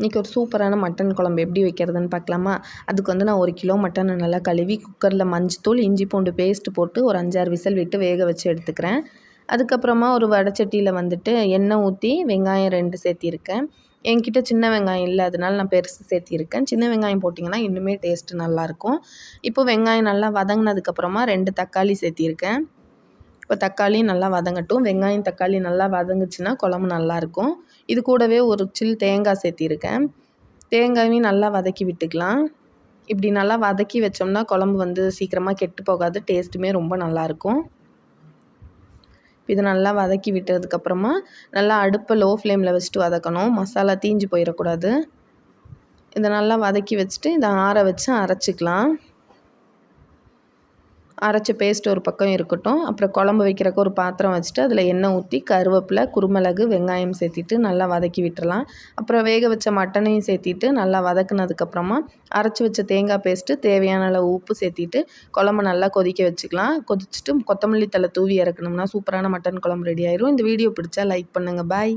இன்றைக்கி ஒரு சூப்பரான மட்டன் குழம்பு எப்படி வைக்கிறதுன்னு பார்க்கலாமா? அதுக்கு வந்து நான் ஒரு கிலோ மட்டனை நல்லா கழுவி குக்கரில் மஞ்சத்தூள் இஞ்சி பூண்டு பேஸ்ட்டு போட்டு ஒரு அஞ்சாறு விசில் விட்டு வேக வச்சு எடுத்துக்கிறேன். அதுக்கப்புறமா ஒரு வடச்சட்டியில் வந்துட்டு எண்ணெய் ஊற்றி வெங்காயம் ரெண்டு சேர்த்திருக்கேன். என்கிட்ட சின்ன வெங்காயம் இல்லை அதனால நான் பெருசு சேர்த்திருக்கேன். சின்ன வெங்காயம் போட்டிங்கன்னா இன்னுமே டேஸ்ட்டு நல்லாயிருக்கும் இப்போ வெங்காயம் நல்லா வதங்கினதுக்கப்புறமா ரெண்டு தக்காளி சேர்த்திருக்கேன். இப்போ தக்காளி நல்லா வதங்கட்டும். வெங்காயம் தக்காளி நல்லா வதங்குச்சுன்னா குழம்பு நல்லாயிருக்கும் இது கூடவே ஒரு சில் தேங்காய் சேர்த்திருக்கேன். தேங்காயும் நல்லா வதக்கி விட்டுக்கலாம். இப்படி நல்லா வதக்கி வச்சோம்னா குழம்பு வந்து சீக்கிரமாக கெட்டு போகாது. டேஸ்ட்டுமே ரொம்ப நல்லாயிருக்கும் இது நல்லா வதக்கி விட்டதுக்கப்புறமா நல்லா அடுப்பை லோ ஃப்ளேமில் வச்சுட்டு வதக்கணும். மசாலா தீஞ்சு போயிடக்கூடாது இதை நல்லா வதக்கி வச்சுட்டு இதை ஆற வச்சு அரைச்சிக்கலாம். அரைச்ச பேஸ்ட் ஒரு பக்கம் இருக்கட்டும். அப்புறம் குழம்பு வைக்கிறக்கு ஒரு பாத்திரம் வச்சுட்டு அதில் எண்ணெய் ஊற்றி கருவேப்பிலை குருமிளகு வெங்காயம் சேர்த்திட்டு நல்லா வதக்கி விட்டுறலாம். அப்புறம் வேக வச்ச மட்டனையும் சேர்த்திட்டு நல்லா வதக்குனதுக்கப்புறமா அரைச்சி வச்ச தேங்காய் பேஸ்ட்டு தேவையான அளவு உப்பு சேர்த்திட்டு குழம்பு நல்லா கொதிக்க வச்சுக்கலாம். கொதிச்சுட்டு கொத்தமல்லி தலை தூவி இறக்கணும்னா சூப்பரான மட்டன் குழம்பு ரெடி ஆயிரும். இந்த வீடியோ பிடிச்சா லைக் பண்ணுங்கள் பாய்